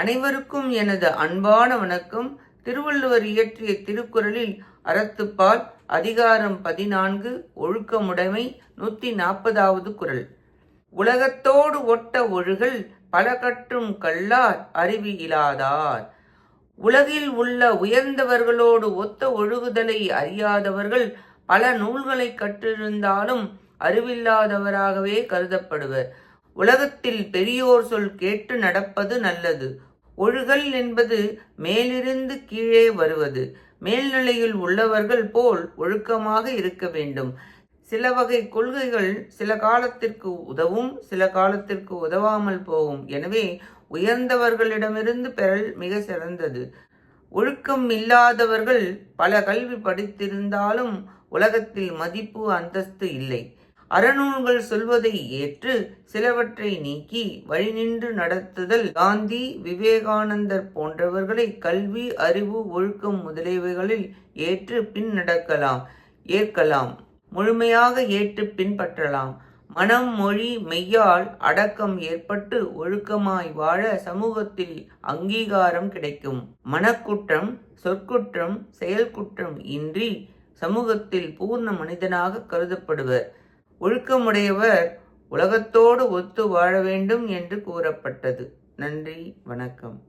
அனைவருக்கும் எனது அன்பான வணக்கம். திருவள்ளுவர் இயற்றிய திருக்குறளில் அறத்துப்பால் அதிகாரம் பதினான்கு ஒழுக்கமுடைமை நூற்றி நாற்பதாவது குறள். உலகத்தோடு ஒட்ட ஒழுகல் பல கற்றும் கல்லார் அறிவு இலாதார். உலகில் உள்ள உயர்ந்தவர்களோடு ஒத்த ஒழுகுதலை அறியாதவர்கள் பல நூல்களை கற்றிருந்தாலும் அறிவில்லாதவராகவே கருதப்படுவர். உலகத்தில் பெரியோர் சொல் கேட்டு நடப்பது நல்லது. ஒழுகல் என்பது மேலிருந்து கீழே வருவது. மேல்நிலையில் உள்ளவர்கள் போல் ஒழுக்கமாக இருக்க வேண்டும். சில வகை கொள்கைகள் சில காலத்திற்கு உதவும் சில காலத்திற்கு உதவாமல் போகும். எனவே உயர்ந்தவர்களிடமிருந்து பெறல் மிக சிறந்தது. ஒழுக்கம் இல்லாதவர்கள் பல கல்வி படித்திருந்தாலும் உலகத்தில் மதிப்பு அந்தஸ்து இல்லை. அறநூல்கள் சொல்வதை ஏற்று சிலவற்றை நீக்கி வழிநின்று நடத்துதல். காந்தி விவேகானந்தர் போன்றவர்களை கல்வி அறிவு ஒழுக்கம் முதலியவைகளில் ஏற்று பின் நடக்கலாம் ஏற்கலாம். முழுமையாக ஏற்று பின்பற்றலாம் மனம் மொழி மெய்யால் அடக்கம் ஏற்பட்டு ஒழுக்கமாய் வாழ சமூகத்தில் அங்கீகாரம் கிடைக்கும். மனக்குற்றம் சொற்குற்றம் செயல்குற்றம் இன்றி சமூகத்தில் பூர்ண மனிதனாக கருதப்படுவர். ஒழுக்கமுடையவர் உலகத்தோடு ஒத்து வாழ வேண்டும் என்று கூறப்பட்டது. நன்றி வணக்கம்.